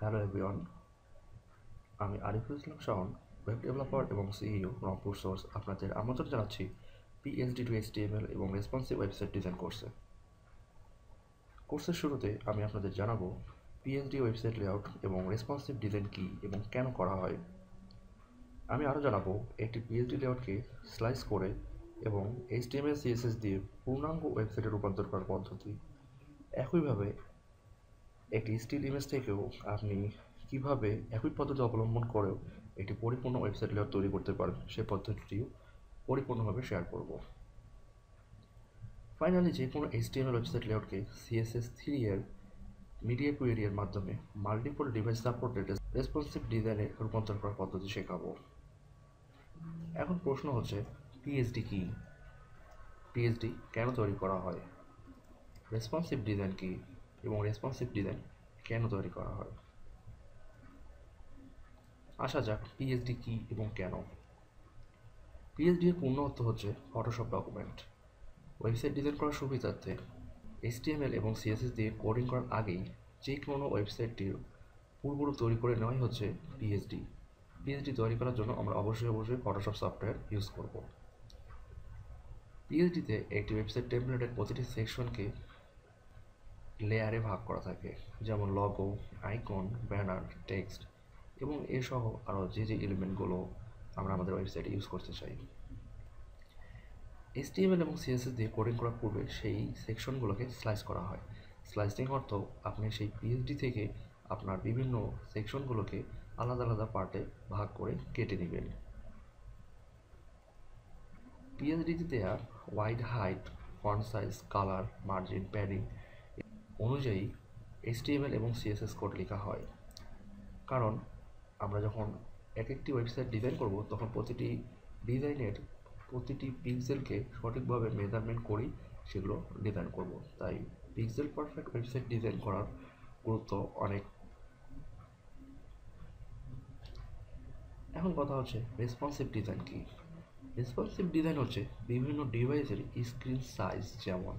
Hello everyone, আমি Ariful Islam Shaon web developer এবং CEO Rangpur source আপনাদের আমন্ত্রণ জানাচ্ছি পিএইচডি টু এইচটিএমএল এবং রেসপন্সিভ ওয়েবসাইট ডিজাইন কোর্সে কোর্সের শুরুতে আমি আপনাদের জানাব পিএইচডি ওয়েবসাইট লেআউট এবং রেসপন্সিভ ডিজাইন কী এবং কেন করা হয়। আমি আরও জানাব একটি পিএইচডি লেআউটকে স্লাইস করে এবং এইচটিএমএল সিএসএস দিয়ে পূর্ণাঙ্গ ওয়েবসাইটে রূপান্তর করার পদ্ধতি। একইভাবে একটি স্টিল ইমেজ থেকেও আপনি কীভাবে একই পদ্ধতি অবলম্বন করেও একটি পরিপূর্ণ ওয়েবসাইট লেআউট তৈরি করতে পারেন সে পদ্ধতিটিও পরিপূর্ণভাবে শেয়ার করব। ফাইনালি যে কোনো এইচটিএমএল ওয়েবসাইট লেআউটকে সিএসএস থ্রি এর মিডিয়া কুয়েরি এর মাধ্যমে মাল্টিপল ডিভাইস সাপোর্টেড রেসপন্সিভ ডিজাইনে রূপান্তর করার পদ্ধতি শেখাবো। এখন প্রশ্ন হচ্ছে পিএইচডি কি? পিএইচডি কেন তৈরি করা হয়? রেসপন্সিভ ডিজাইন কি? এবং রেসপন্সিভ ডিজাইন কেন তৈরি করা হয়? আসা যাক পিএইচডি কি এবং কেন? পিএইচডি এর পূর্ণ অর্থ হচ্ছে ফটোশপ ডকুমেন্ট ওয়েবসাইট ডিজাইন করার সুবিধার্থে এইচটিএমএল এবং সিএসএস দিয়ে কোডিং করার আগেই যে কোনো ওয়েবসাইটটির পূর্বরূপ তৈরি করে নেওয়াই হচ্ছে পিএইচডি পিএইচডি তৈরি করার জন্য আমরা অবশ্যই অবশ্যই ফটোশপ সফটওয়্যার ইউজ করব। পিএইচডিতে একটি ওয়েবসাইট টেমপ্লেটের প্রতিটি সেকশনকে লেয়ারে ভাগ করা থাকে, যেমন লগো আইকন ব্যানার টেক্সট এবং এসহ আরও যে যে এলিমেন্টগুলো আমরা আমাদের ওয়েবসাইটে ইউজ করতে চাই। এইচটিএমএল এবং সিএসএস দিয়ে কোডিং করার পূর্বে সেই সেকশনগুলোকে স্লাইস করা হয়। স্লাইসিং অর্থ আপনি সেই পিএইচডি থেকে আপনার বিভিন্ন সেকশনগুলোকে আলাদা আলাদা পার্টে ভাগ করে কেটে নেবেন। পিএইচডিতে দেওয়া wide height font size colour margin padding অনুযায়ী এইচটিএমএল এবং সিএসএস কোড লেখা হয়। কারণ আমরা যখন এক একটি ওয়েবসাইট ডিজাইন করব, তখন প্রতিটি ডিজাইনের প্রতিটি পিক্সেলকে সঠিকভাবে মেজারমেন্ট করেই সেগুলো ডিজাইন করব। তাই পিক্সেল পারফেক্ট ওয়েবসাইট ডিজাইন করার গুরুত্ব অনেক। এখন কথা হচ্ছে রেসপন্সিভ ডিজাইন কি? রেসপন্সিভ ডিজাইন হচ্ছে বিভিন্ন ডিভাইসের স্ক্রিন সাইজ যেমন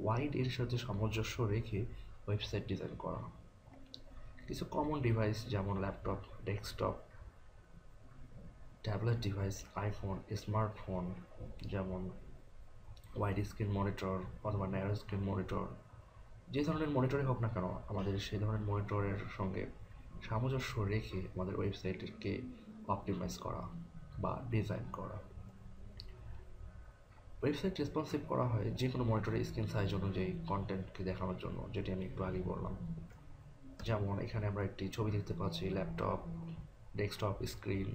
ওয়াইড এর সাথে সামঞ্জস্য রেখে ওয়েবসাইট ডিজাইন করা কিছু কমন ডিভাইস যেমন laptop desktop tablet device iPhone smartphone যেমন ওয়াইড স্ক্রিন মনিটর অথবা ন্যারো স্ক্রিন মনিটর যে ধরনের মনিটরই হোক না কেন, আমাদের সেই ধরনের মনিটরের সঙ্গে সামঞ্জস্য রেখে আমাদের ওয়েবসাইটকে অপটিমাইজ করা বা ডিজাইন করা। ওয়েবসাইট রেসপন্সিভ করা হয় যে কোনো মনিটরের স্ক্রিন সাইজ অনুযায়ী কন্টেন্টকে দেখানোর জন্য, যেটি আমি একটু আগেই বললাম। যেমন এখানে আমরা একটি ছবি দেখতে পাচ্ছি ল্যাপটপ ডেস্কটপ স্ক্রিন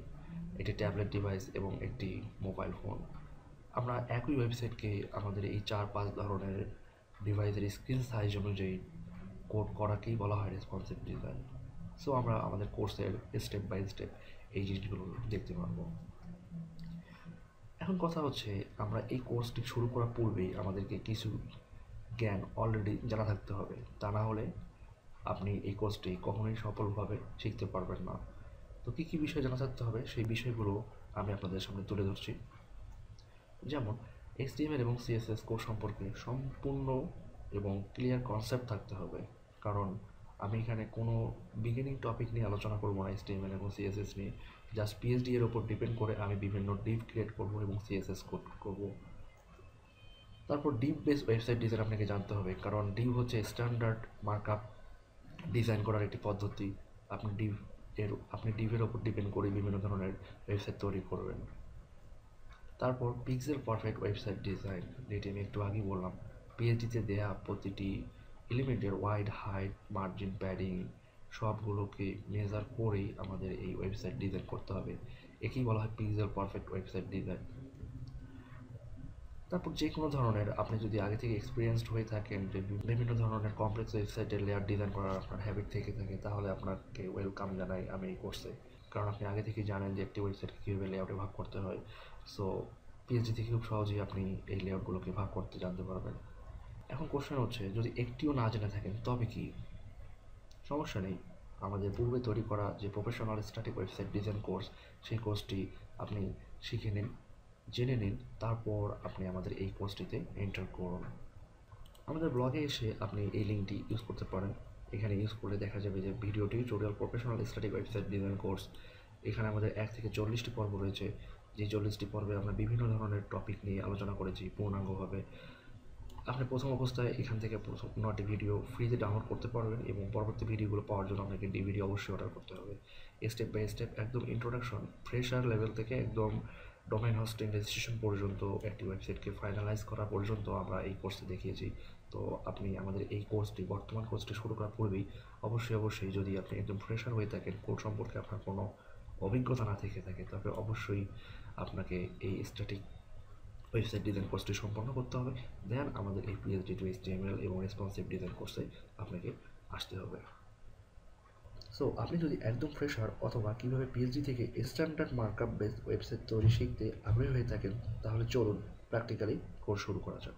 একটি ট্যাবলেট ডিভাইস এবং একটি মোবাইল ফোন আমরা একই ওয়েবসাইটকে আমাদের এই চার পাঁচ ধরনের ডিভাইসের স্ক্রিন সাইজ অনুযায়ী কোড করাকেই বলা হয় রেসপন্সিভ ডিজাইন সো আমরা আমাদের কোর্সের স্টেপ বাই স্টেপ এই জিনিসগুলো দেখতে পারব। এখন কথা হচ্ছে, আমরা এই কোর্সটি শুরু করার পূর্বেই আমাদেরকে কিছু জ্ঞান অলরেডি জানা থাকতে হবে। তা না হলে আপনি এই কোর্সটি কখনোই সফলভাবে শিখতে পারবেন না। তো কী কী বিষয় জানা থাকতে হবে, সেই বিষয়গুলো আমি আপনাদের সামনে তুলে ধরছি। যেমন এইচটিএমএল এবং সিএসএস কোর্স সম্পর্কে সম্পূর্ণ এবং ক্লিয়ার কনসেপ্ট থাকতে হবে। কারণ আমি এখানে কোনো বিগিনিং টপিক নিয়ে আলোচনা করব না এইচটিএমএল এবং সিএসএস নিয়ে। জাস্ট পিএইচডি এর ওপর ডিপেন্ড করে আমি বিভিন্ন ডিপ ক্রিয়েট করব এবং সিএসএস কোড করব। তারপর ডিপ বেস ওয়েবসাইট ডিজাইন আপনাকে জানতে হবে, কারণ ডিপ হচ্ছে স্ট্যান্ডার্ড মার্কআপ ডিজাইন করার একটি পদ্ধতি। আপনি ডিভ এর, আপনি ডিভের ওপর ডিপেন্ড করে বিভিন্ন ধরনের ওয়েবসাইট তৈরি করবেন। তারপর পিক্সেল পারফেক্ট ওয়েবসাইট ডিজাইন যেটি আমি একটু আগেই বললাম। পিএইচডিতে দেয়া প্রতিটি এলিমেন্টের ওয়াইড হাইট মার্জিন প্যাডিং সবগুলোকে মেজার করেই আমাদের এই ওয়েবসাইট ডিজাইন করতে হবে। একেই বলা হয় পিক্সেল পারফেক্ট ওয়েবসাইট ডিজাইন তারপর যে কোনো ধরনের, আপনি যদি আগে থেকে এক্সপিরিয়েন্সড হয়ে থাকেন যে বিভিন্ন ধরনের কমপ্লেক্স ওয়েবসাইটের লেয়ার ডিজাইন করার আপনার হ্যাবিট থেকে থাকে, তাহলে আপনাকে ওয়েলকাম জানাই আমি এই কোর্সে কারণ আপনি আগে থেকে জানেন যে একটি ওয়েবসাইটকে কীভাবে লেআউটে ভাগ করতে হয়। সো পিএইচডি থেকে খুব সহজেই আপনি এই লেআউটগুলোকে ভাগ করতে জানতে পারবেন। এখন কোশ্চেন হচ্ছে, যদি একটিও না জেনে থাকেন, তবে কি? সমস্যা নেই। আমাদের পূর্বে তৈরি করা যে professional static website design course সেই কোর্সটি আপনি শিখে নিন, জেনে নিন, তারপর আপনি আমাদের এই কোর্সটিতে এন্টার করুন। আমাদের ব্লগে এসে আপনি এই লিঙ্কটি ইউজ করতে পারেন। এখানে ইউজ করলে দেখা যাবে যে video tutorial professional static website design course এখানে আমাদের এক থেকে চল্লিশটি পর্ব রয়েছে। যে চল্লিশটি পর্বে আমরা বিভিন্ন ধরনের টপিক নিয়ে আলোচনা করেছি, পূর্ণাঙ্গভাবে। আপনি প্রথম অবস্থায় এখান থেকে প্রথম নটি ভিডিও ফ্রিতে ডাউনলোড করতে পারবেন এবং পরবর্তী ভিডিওগুলো পাওয়ার জন্য আপনাকে ডিভিডি অবশ্যই অর্ডার করতে হবে। স্টেপ বাই স্টেপ একদম ইন্ট্রোডাকশন ফ্রেশার লেভেল থেকে একদম ডোমেন হোস্টিং রেজিস্ট্রেশন পর্যন্ত একটি ওয়েবসাইটকে ফাইনালাইজ করা পর্যন্ত আমরা এই কোর্সে দেখিয়েছি। তো আপনি আমাদের এই কোর্সটি বর্তমান কোর্সটি শুরু করার পূর্বেই অবশ্যই অবশ্যই যদি আপনি একদম ফ্রেশার হয়ে থাকেন কোর্স সম্পর্কে আপনার কোনো অভিজ্ঞতা না থেকে থাকে, তবে অবশ্যই আপনাকে এই স্ট্যাটিক ওয়েবসাইট ডিজাইন কোর্সটি সম্পন্ন করতে হবে। দেন আমাদের এই পিএইচডি টু এইচটিএমএল এবং রেসপন্সিভ ডিজাইন কোর্সে আপনাকে আসতে হবে। সো আপনি যদি একদম ফ্রেশার অথবা কীভাবে পিএইচডি থেকে স্ট্যান্ডার্ড মার্কআপ বেস ওয়েবসাইট তৈরি শিখতে আগ্রহী হয়ে থাকেন, তাহলে চলুন প্র্যাকটিক্যালি কোর্স শুরু করা যাক।